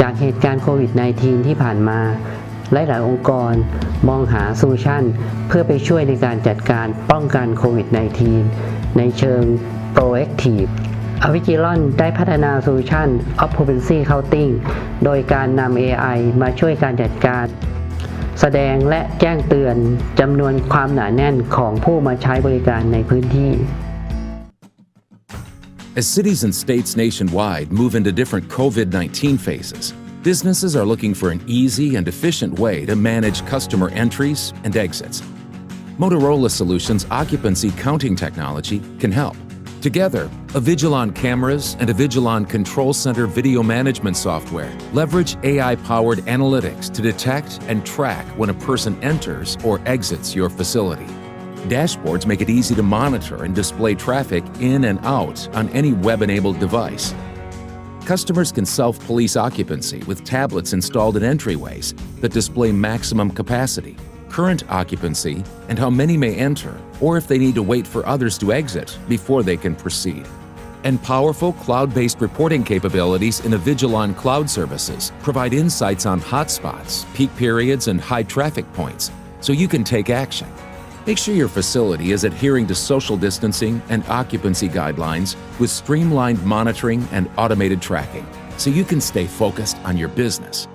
จากเหตุการณ์โควิด -19 ที่ผ่านมา หลาย ๆ องค์กรมองหาโซลูชันเพื่อไปช่วยในการจัดการป้องกันโควิด -19 ในเชิง proactive a v i g i l o n ได้พัฒนาโซลูชัน Occupancy Counting โดยการนำ AI มาช่วยการจัดการ แสดงและแจ้งเตือนจำนวนความหนาแน่นของผู้มาใช้บริการในพื้นที่ As cities and states nationwide move into different COVID 19 phases, businesses are looking for an easy and efficient way to manage customer entries and exits. Motorola Solutions occupancy counting technology can help. Together, Avigilon cameras and Avigilon Control Center video management software leverage AI powered analytics to detect and track when a person enters or exits your facility. Dashboards make it easy to monitor and display traffic in and out on any web enabled device. Customers can self police occupancy with tablets installed in entryways that display maximum capacity, current occupancy, and how many may enter, or if they need to wait for others to exit before they can proceed. And powerful cloud based reporting capabilities in Avigilon Cloud Services provide insights on hotspots, peak periods, and high traffic points so you can take action. Make sure your facility is adhering to social distancing and occupancy guidelines with streamlined monitoring and automated tracking so you can stay focused on your business.